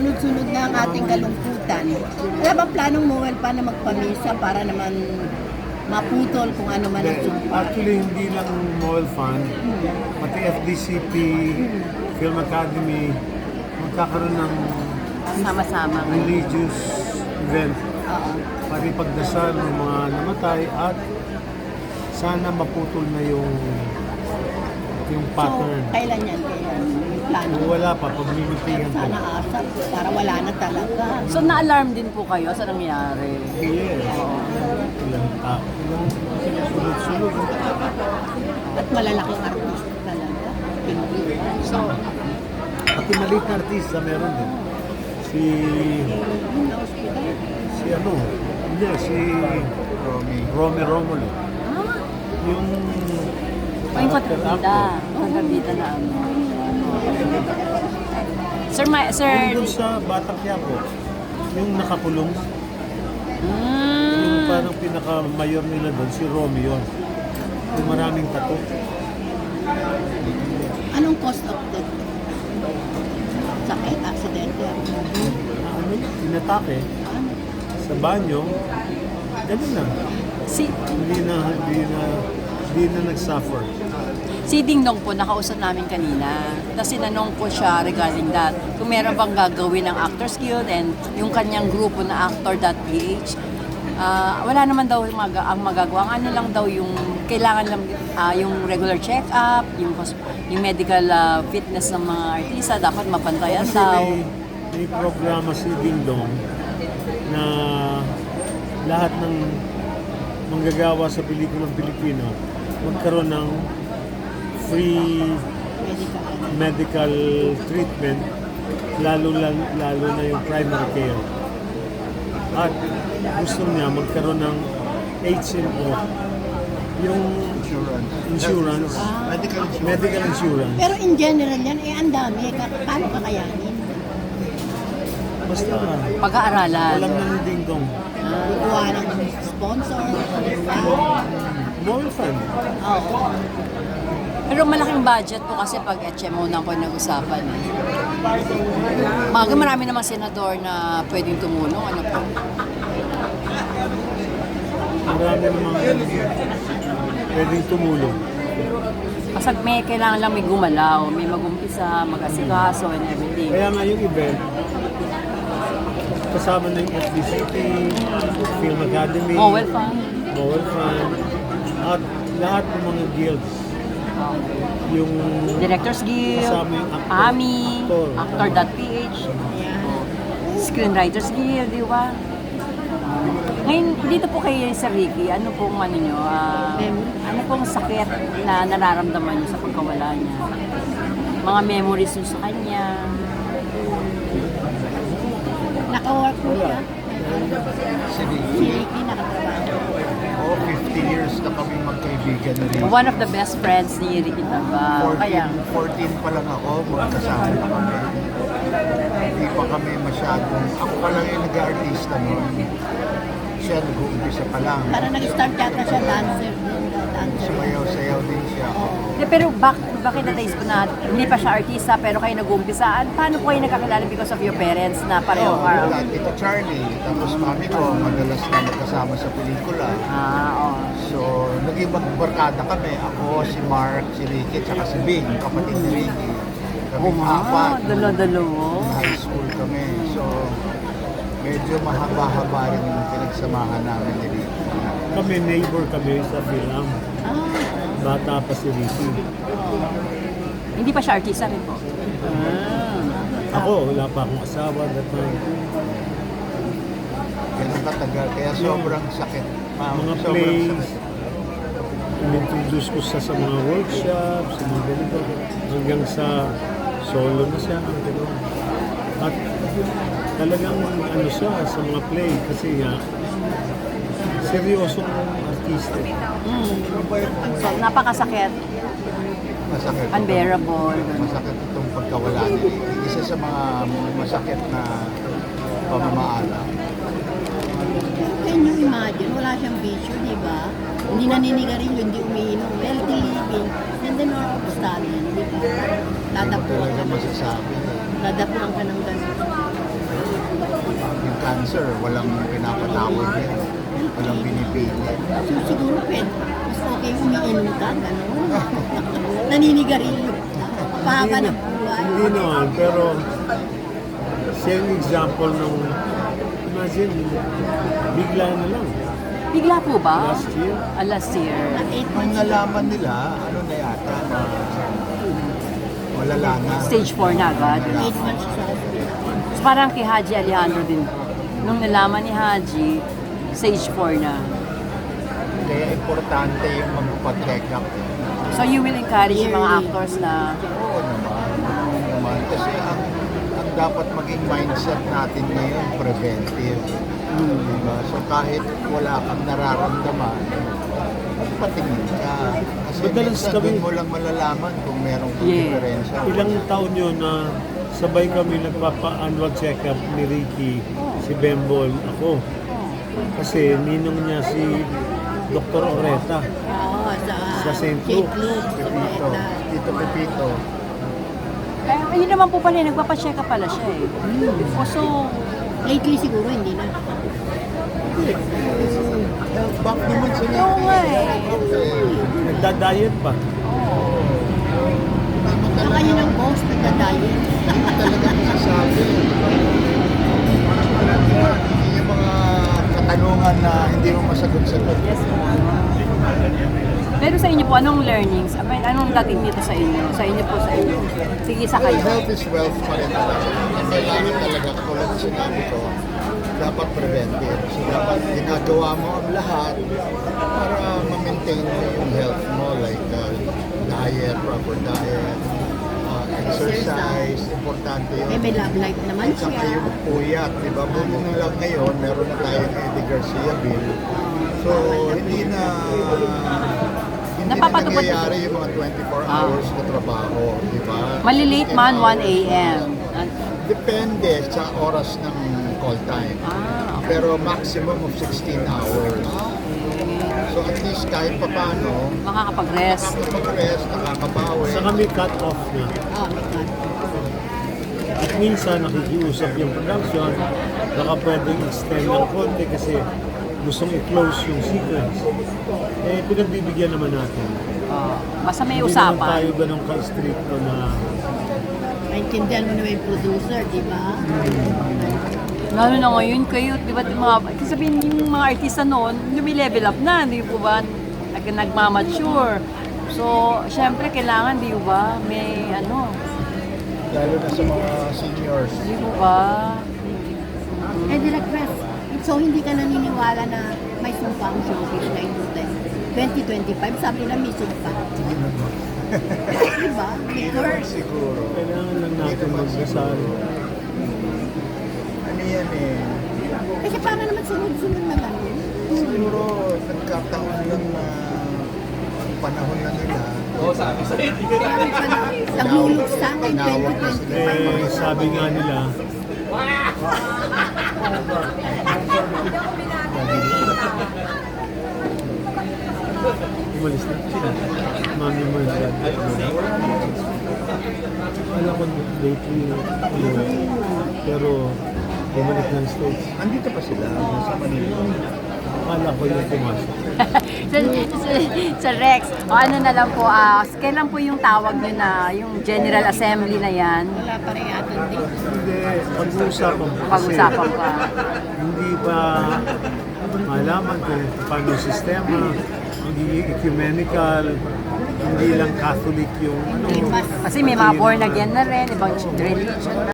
sunod-sunod na ang ating kalungkutan. Wala bang planong Noel pa na magpamisa para naman maputol kung ano man ang sumpa? Actually, hindi lang Noel Fund, pati FDCP, Film Academy, magkakaroon ng Sama-sama. religious event Oo. para ipagdasal ng mga namatay at sana maputol na yung yung So, pattern. kailan yan? Kailan? Yung plano? Kung wala pa, paglilitigan Sana po. asap para wala na talaga. So, na-alarm din po kayo sa nangyari. Yes. Ilang tao. Sunod-sunod. At malalaking artista talaga. So, Pati maliit na artista meron din. Si... Si ano? Hindi, si... Romy. Romy Romulo. ah, Yung... may kontrabida. Kontrabida na ano. Sir, ma- sir, Yung dun sa Batang Quiapo, yung nakakulong, yung mm, parang pinaka-mayor nila doon, si yun. Yung maraming tato. Anong cost of death? Sakit, aksidente. Na ano, inatake Ano? sa banyo, ganun lang. si, Hindi na, hindi na, hindi na nag-suffer. si Ding Dong po, nakausap namin kanina. Tapos sinanong ko siya regarding that. Kung meron bang gagawin ng Actors Guild and yung kanyang grupo na actor.ph. Ah, wala naman daw mag ang magagawa. Ang ano lang daw yung kailangan lang ah, yung regular check-up, yung yung medical ah, fitness ng mga artista dapat mapantayan Kasi daw. may, may programa si Ding Dong na lahat ng manggagawa sa pelikulang Pilipino magkaroon ng free Medical. treatment lalo lang lalo na yung primary care. At gusto niya magkaroon ng HMO yung insurance, Medical medical insurance. Pero in general yan, eh ang dami. Ka- Paano kakayanin? Basta Pag-aaralan. alam na ni Ding Dong. Kukuha ng sponsor. Mobile fund. Oo. Pero malaking budget po kasi pag HMO na po nag-usapan. Eh. Mga marami namang senador na pwedeng tumulong. Ano po? Marami namang pwedeng tumulong. Kasi may kailangan lang may gumalaw, may mag-umpisa, mag-asikaso and everything. Kaya nga yung event, kasama na yung FDCP, Film Academy, Oh, well, fun. Mobile Fund, at lahat ng mga guilds. Yung Directors Guild, Kasama yung actor. AMI, Actor. Actor.ph, Ayan. Screenwriters Guild, di ba? Ngayon, dito po kay Sir Ricky, ano pong ano nyo, ah, ano pong sakit na nararamdaman nyo sa pagkawala niya? Mga memories nyo sa kanya? Naka-work po siya. Si Si Ricky. Ricky Oo, 50 years na kami magkaibigan na rin. One of the best friends ni Ricky Tabao. 14, Kaya, 14 pa lang ako, magkasama pa kami. Hindi pa kami masyadong, ako pa lang yung nag-artista noon. Siya nag-uumpisa pa lang. Para nag-start yata siya dancer. Dancer. Sumayaw-sayaw din siya. Hindi, pero bak bakit na-taste po na hindi pa siya artista pero kayo nag-uumpisaan? Paano po kayo nagkakilala because of your parents na pareho Oo, are... wala. Tito Charlie, tapos mami ko, madalas na magkasama sa pelikula. Ah, oo. So, naging magbarkada kami. Ako, si Mark, si Ricky, tsaka si Bing, kapatid ni Ricky. Kami Oh, apat. dalo-dalo. High school kami. Medyo mahaba-haba rin yung pinagsamahan namin ni Ricky. kami, neighbor kami sa film. Ah, Bata pa si Ricky. Hindi pa siya artista rin po. Ah. Ako, wala pa akong asawa that time. Ganun katagal. Kaya sobrang sakit. ma'am. Mga sobrang plays, sakit. in-introduce ko siya sa mga workshops, sa mga ganito, hanggang sa solo na siya, gano'n. At talagang ano siya sa mga play kasi nga seryosong artista. Mm. So, napakasakit. Masakit. Unbearable. Masakit itong pagkawala ni Ricky. Isa sa mga masakit na pamamaala. can you imagine? Wala siyang bisyo, di ba? Hindi naninigarilyo, hindi umiinom. Healthy living. And then all of a sudden, di ba? Dadapuan ka masasabi. Dadapuan ka ng ganun. Cancer, walang pinapatawad yan. Walang pinipili. So, siguro pwede, mas okay umiinom ka, gano'n. Naninigarilyo. Pahaba ng buhay. Hindi naman, pero siya yung example nung, imagine, bigla na lang. Bigla po ba? Last year, Ah, last year. Nung nalaman nila, ano na yata, na malala na. Stage 4 na agad. Eight months sa hospital. So, parang kay Haji Alejandro din po. Nung nalaman ni Haji, stage 4 na. Kaya importante yung magpa-check up. So you will encourage yung mga actors na Oo naman. Oo naman. Kasi ang, ang dapat maging mindset natin ngayon, preventive. Diba? So kahit wala kang nararamdaman, magpatingin ka. Kasi Madalas minsan kami- doon mo lang malalaman kung meron kang Yeah. diferensya. ilang taon yun na sabay kami nagpapa-annual check-up ni Ricky, si Bembol, ako. Kasi ninong niya si Dr. Oreta. Oo, sa, Sa St. Luke. Pepito. Tito Pepito. Eh, yun naman po pala, eh, nagpapacheck up pala siya eh. O so, Lately siguro hindi na. Health back naman sila. Oo nga eh. Nagda-diet pa. Saka yun ang boss, nagda-diet. Hindi talaga masasabi. Yung mga katanungan na hindi mo masagot-sagot. yes po. Pero sa inyo po, anong learnings? I mean, anong dating nito sa inyo? Sa inyo po, sa inyo. Sige, sa kayo. health is wealth pa rin talaga. Ang kailangan talaga, tulad na sinabi ko, dapat preventive. So, dapat ginagawa mo ang lahat para ma-maintain mo yung health mo, like uh, diet, proper diet, exercise, importante yun. Eh, may love life naman At saka siya. yung puyat, di ba? Buti na lang ngayon, meron na tayong Eddie Garcia bill. So, hindi na hindi Napapatupad- na nangyayari yung mga 24 Ah. hours na trabaho, di ba? Malilate 10 man, 1 hours. a.m. Depende sa oras ng call time. Ah, okay. Pero maximum of 16 hours. So at least kahit papano, Makakapag-rest. nakakapag-rest, nakakabawi. Sa kami cut-off na. Oh, my God. At minsan nakikiusap yung production, baka pwedeng extend ng konti kasi gustong i-close yung sequence. Eh, pinagbibigyan naman natin. Oh, basta may Hindi naman usapan. tayo ganun ka-stricto na Naintindihan mo naman yung producer, di ba? Lalo na ngayon kayo, di ba, yung mga, kasi sabihin yung mga artista noon, lumi-level up na, di po ba? Nag, nagmamature. So, syempre, kailangan, di ba, may ano, Lalo na sa mga seniors. di po ba? Eh, direct press. So, hindi ka naniniwala na may sumpa ang showbiz na industry. 2025, sabi na may sumpa. di ba? May curse. Siguro. kailangan lang natin magdasal. Ano yan eh. Kasi para naman sunod-sunod na lang. Siguro nagkataon lang na ang panahon na nila. Marami pa na nagluluksa ngayong Tinawag na sila. 2025. Eh, sabi nga nila, umalis na. Mami mo yung dad. Alam ko lately, yun. pero bumalik ng States. Andito pa sila, nasa Manila. Akala ko yung pumasok. sa, sa, sa Rex, o ano na lang po, ah, kailan po yung tawag nyo na, yung General Assembly na yan? Wala pa rin atin dito. Hindi, pag-uusapan ko kasi Pag-usapan pa. hindi pa malaman kung paano yung sistema, hindi ecumenical, hindi lang Catholic yung ano. Kasi may mga born again na rin, ibang religion na.